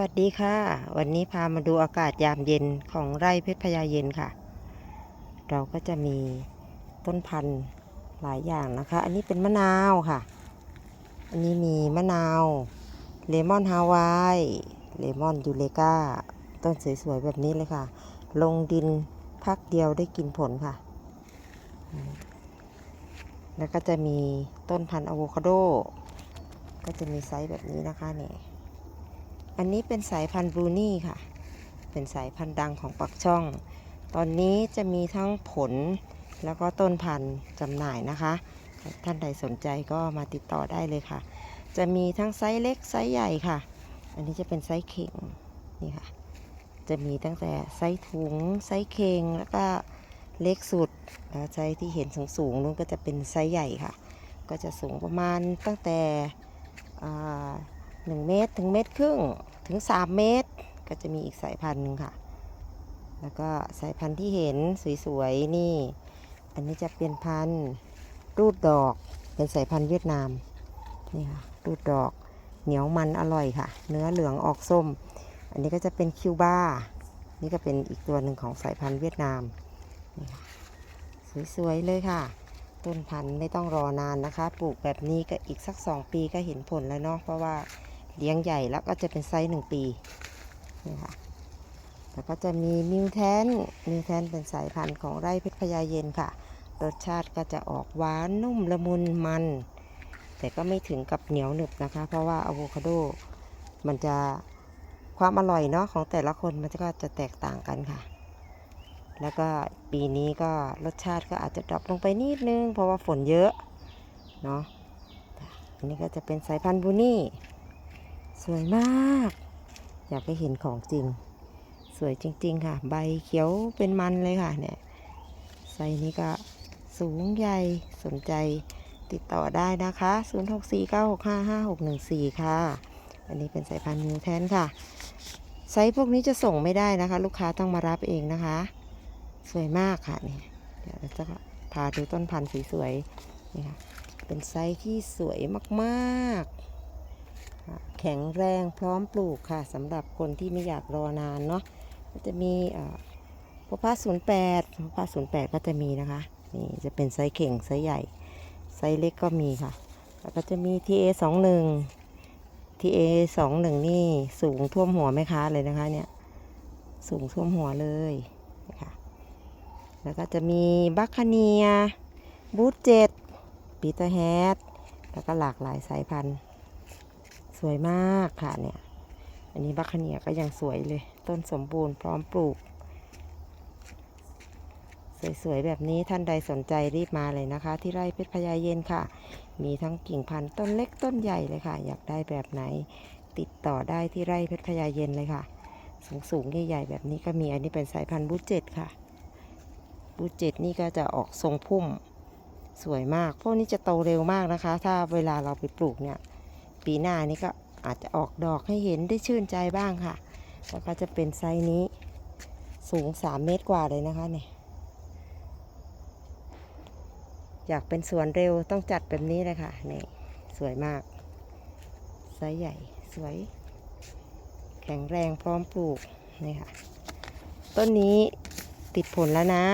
วัสดีค่ะ วันนี้พามาดูอากาศยามเย็นของไร่เพชรพญาเย็นค่ะ เราก็จะมีต้นพันธุ์หลายอย่างนะคะ อันนี้เป็นมะนาวค่ะ อันนี้มีมะนาว เลมอนฮาวาย เลมอนยูเลกาต้นสวยๆแบบนี้เลยค่ะ ลงดินพักเดียวได้กินผลค่ะ แล้วก็จะมีต้นพันธุ์อะโวคาโด ก็จะมีไซส์แบบนี้นะคะเนี่ย อันนี้เป็นสายพันธุ์บรูนี่ค่ะ เป็นสายพันธุ์ดังของปักช่อง ตอนนี้จะมีทั้งผลแล้วก็ต้นพันธุ์จำหน่ายนะคะ ท่านใดสนใจก็มาติดต่อได้เลยค่ะ จะมีทั้งไซส์เล็กไซส์ใหญ่ค่ะ อันนี้จะเป็นไซส์เข่งนี่ค่ะ จะมีตั้งแต่ไซส์ถุงไซส์เข่งแล้วก็เล็กสุดแล้วไซส์ที่เห็นสูงๆนู้นก็จะเป็นไซส์ใหญ่ค่ะ ก็จะสูงประมาณตั้งแต่หนึ่งเมตรถึงเมตรครึ่ง ถึง 3 เมตร ก็จะมีอีกสายพันธุ์หนึ่งค่ะ แล้วก็สายพันธุ์ที่เห็นสวยๆนี่ อันนี้จะเป็นพันธุ์รูดดอกเป็นสายพันธุ์เวียดนามนี่ค่ะรูดดอกเหนียวมันอร่อยค่ะ เนื้อเหลืองออกส้ม อันนี้ก็จะเป็นคิวบานี่ก็เป็นอีกตัวหนึ่งของสายพันธุ์เวียดนามนี่ค่ะสวยๆเลยค่ะ ต้นพันธุ์ไม่ต้องรอนานนะคะ ปลูกแบบนี้ก็อีกสัก 2 ปีก็เห็นผลแล้วเนาะเพราะว่า เลี้ยงใหญ่แล้วก็จะเป็นไซส์หนึ่งปีนี่ค่ะแล้วก็จะมีมิวแทนมิวแทนเป็นสายพันธุ์ของไร่เพชรพญาเย็นค่ะ รสชาติก็จะออกหวานนุ่มละมุนมัน แต่ก็ไม่ถึงกับเหนียวหนึบนะคะ เพราะว่าอะโวคาโดมันจะความอร่อยเนาะของแต่ละคนมันก็จะแตกต่างกันค่ะ แล้วก็ปีนี้ก็รสชาติก็อาจจะดรอปลงไปนิดนึง เพราะว่าฝนเยอะเนาะ อันนี้ก็จะเป็นสายพันธุ์บูนี่ สวยมาก อยากให้เห็นของจริง สวยจริง ๆ ค่ะ ใบเขียวเป็นมันเลยค่ะเนี่ยไซนี้ก็สูงใหญ่สนใจติดต่อได้นะคะ 0649655614 ค่ะ อันนี้เป็นสายพันธุ์มิวแทนค่ะ ไซส์พวกนี้จะส่งไม่ได้นะคะ ลูกค้าต้องมารับเองนะคะ สวยมากค่ะเนี่ยเดี๋ยวเราจะพาดูต้นพันธุ์สวยๆนี่ค่ะ เป็นไซส์ที่สวยมากๆ แข็งแรงพร้อมปลูกค่ะสำหรับคนที่ไม่อยากรอนานเนาะก็จะมีพวกผ้าศูนย์แปดผ้าศูนย์แปดก็จะมีนะคะนี่จะเป็นไซส์เข่งไซส์ใหญ่ไซส์เล็กก็มีค่ะ แล้วก็จะมี TA สองหนึ่ง TA สองหนึ่งนี่สูงท่วมหัวแม่ค้าเลยนะคะเนี่ยสูงท่วมหัวเลยนะคะแล้วก็จะมีบัคคเนียบูทเจ็ดปีเตอร์แฮดแล้วก็หลากหลายสายพันธุ์ วยมากค่ะเนี่ย อันนี้บัคเนียก็ยังสวยเลย ต้นสมบูรณ์พร้อมปลูก สวยๆแบบนี้ท่านใดสนใจรีบมาเลยนะคะ ที่ไร่เพชรพญาเย็นค่ะ มีทั้งกิ่งพันธุ์ต้นเล็กต้นใหญ่เลยค่ะ อยากได้แบบไหน ติดต่อได้ที่ไร่เพชรพญาเย็นเลยค่ะ สูงๆใหญ่ๆแบบนี้ก็มีอันนี้เป็นสายพันธุ์บูเจ็ดค่ะบูเจ็ดนี่ก็จะออกทรงพุ่มสวยมาก พวกนี้จะโตเร็วมากนะคะ ถ้าเวลาเราไปปลูกเนี่ย ปีหน้านี้ก็อาจจะออกดอกให้เห็นได้ชื่นใจบ้างค่ะ แล้วก็จะเป็นไซส์นี้สูง 3 เมตรกว่าเลยนะคะเนี่ยอยากเป็นสวนเร็วต้องจัดแบบนี้เลยค่ะนี่สวยมาก ไซส์ใหญ่สวย แข็งแรงพร้อมปลูกนี่ค่ะ ต้นนี้ติดผลแล้วนะ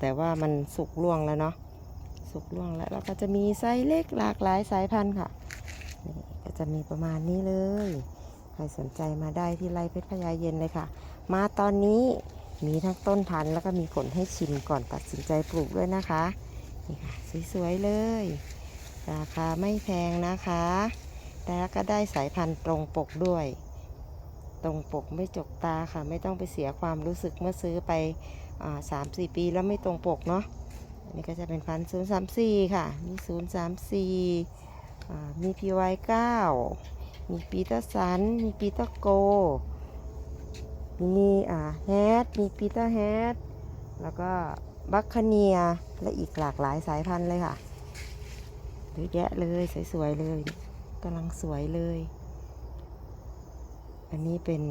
แต่ว่ามันสุกล่วงแล้วเนาะสุกล่วงแล้วแล้วก็จะมีไซส์เล็กหลากหลายสายพันธุ์ค่ะ ก็จะมีประมาณนี้เลย ใครสนใจมาได้ที่ไร่เพชรพญาเย็นเลยค่ะ มาตอนนี้มีทั้งต้นพันธุ์แล้วก็มีผลให้ชิมก่อนตัดสินใจปลูกด้วยนะคะ นี่ค่ะ สวยๆเลย ราคาไม่แพงนะคะแล้วก็ได้สายพันธุ์ตรงปกด้วย ตรงปกไม่จกตาค่ะ ไม่ต้องไปเสียความรู้สึกเมื่อซื้อไปสามสี่ปีแล้วไม่ตรงปกเนาะอันนี้ก็จะเป็นพันศูนย์สามสี่ค่ะมีศูนย์สามสี่ มีพีวายเก้ามีปีเตอร์สัน มีปีเตอร์โก มีอ่าแฮดมีปีเตอร์แฮดแล้วก็บัคคเนีย และอีกหลากหลายสายพันธุ์เลยค่ะเยอะแยะเลยสวยๆเลยกำลังสวยเลย อันนี้เป็น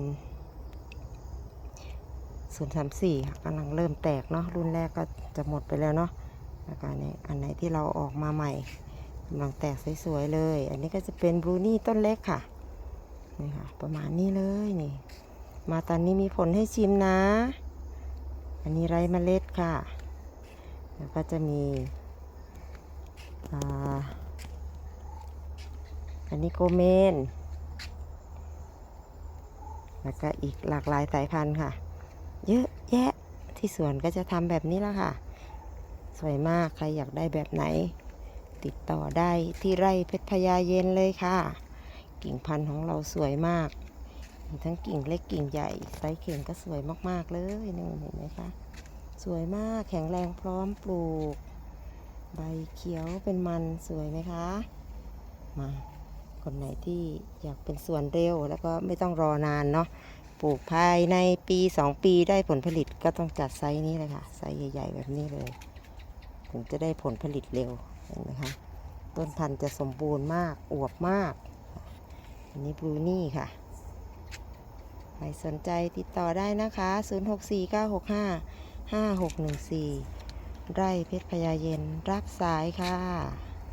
ศูนย์สามสี่กำลังเริ่มแตกเนาะรุ่นแรกก็จะหมดไปแล้วเนาะแล้วก็เนี่ยอันไหนที่เราออกมาใหม่ำลังแตกสวยๆเลย อันนี้ก็จะเป็นบลูนี่ต้นเล็กค่ะ นี่ค่ะ ประมาณนี้เลยนี่ มาตอนนี้มีผลให้ชิมนะ อันนี้ไรเมล็ดค่ะ แล้วก็จะมีอันนี้โกเมน แล้วก็อีกหลากหลายสายพันธุ์ค่ะ เยอะแยะที่สวนก็จะทำแบบนี้แล้วค่ะ สวยมาก ใครอยากได้แบบไหน ติดต่อได้ที่ไร่เพชรพญาเย็นเลยค่ะ กิ่งพันธุ์ของเราสวยมากมีทั้งกิ่งเล็กกิ่งใหญ่ไซส์เข่งก็สวยมากๆเลยนี่เห็นไหมคะสวยมากแข็งแรงพร้อมปลูก ใบเขียวเป็นมันสวยไหมคะ มาคนไหนที่อยากเป็นสวนเร็วแล้วก็ไม่ต้องรอนานเนาะปลูกภายในปี 2 ปีได้ผลผลิตก็ต้องจัดไซส์นี้เลยค่ะไซส์ใหญ่ ๆ แบบนี้เลย ถึงจะได้ผลผลิตเร็ว เห็นไหมคะต้นพันธุ์จะสมบูรณ์มากอวบมาก อันนี้บลูนี่ค่ะ ใครสนใจติดต่อได้นะคะ 064965 5614 ไร่เพชรพญาเย็นรับสายค่ะ